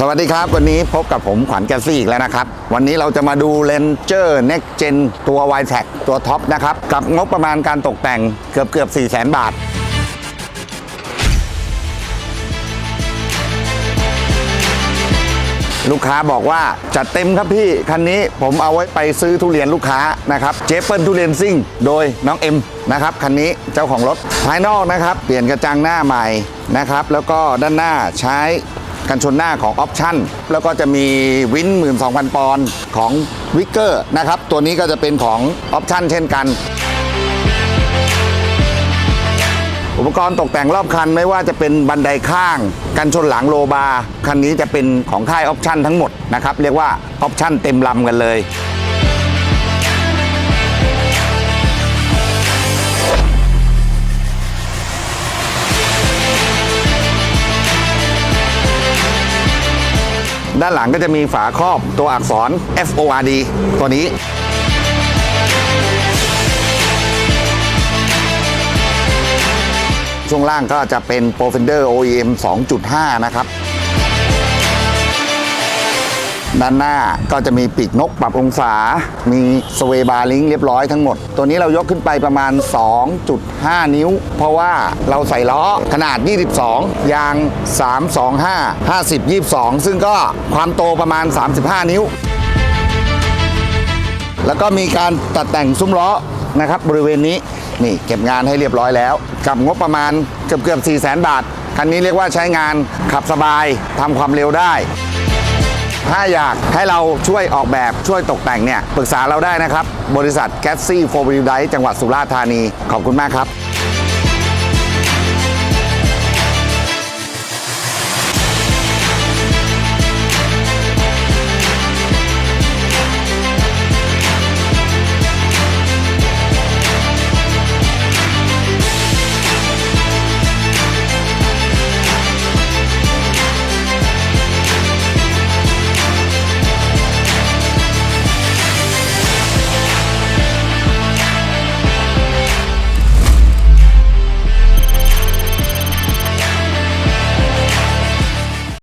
สวัสดีครับ วันนี้พบกับผมขวัญแกซี่อีกแล้วนะครับ วันนี้เราจะมาดู Ranger Next Gen ตัว y t e c ตัวท็อปนะครับ กับงบประมาณการตกแต่งเกือบเกือบ4 0 0 0 0 0 บาท ลูกค้าบอกว่าจัดเต็มครับพี่ คันนี้ผมเอาไว้ไปซื้อทุเรียนลูกค้านะครับเจเปิลทุเรียนซิ่งโดยน้องเอ็มนะครับคันนี้เจ้าของรถภายนอกนะครับ เปลี่ยนกระจังหน้าใหม่นะครับแล้วก็ด้านหน้าใช้ กันชนหน้าของออปชั่นแล้วก็จะมีวิน 12,000 ปอนด์ของวิกเกอร์นะครับ ตัวนี้ก็จะเป็นของออปชั่นเช่นกัน อุปกรณ์ตกแต่งรอบคันไม่ว่าจะเป็นบันไดข้าง กันชนหลังโลบาร์คันนี้จะเป็นของค่ายออปชั่นทั้งหมดนะครับ เรียกว่าออปชั่นเต็มลำกันเลย ด้านหลังก็จะมีฝาครอบตัวอักษร FORD ตัวนี้ช่วงล่างก็จะเป็น p r o f e n d e r OEM 2.5 นะครับ ด้านหน้าก็จะมีปีกนกปรับองศา มีสเวบาร์ลิงเรียบร้อยทั้งหมด ตัวนี้เรายกขึ้นไปประมาณ 2.5 นิ้ว เพราะว่าเราใส่ล้อขนาด 22 ยาง 325 50 22 ซึ่งก็ความโตประมาณ 35 นิ้ว แล้วก็มีการตัดแต่งซุ้มล้อนะครับบริเวณนี้นี่เก็บงานให้เรียบร้อยแล้ว กับงบประมาณเกือบเกือบ4 0 0 0 0 0 บาท คันนี้เรียกว่าใช้งานขับสบายทำความเร็วได้ ถ้าอยากให้เราช่วยออกแบบช่วยตกแต่งเนี่ยปรึกษาเราได้นะครับ บริษัทแกสซี่โฟร์บิลไดจังหวัดสุราษฎร์ธานี ขอบคุณมากครับ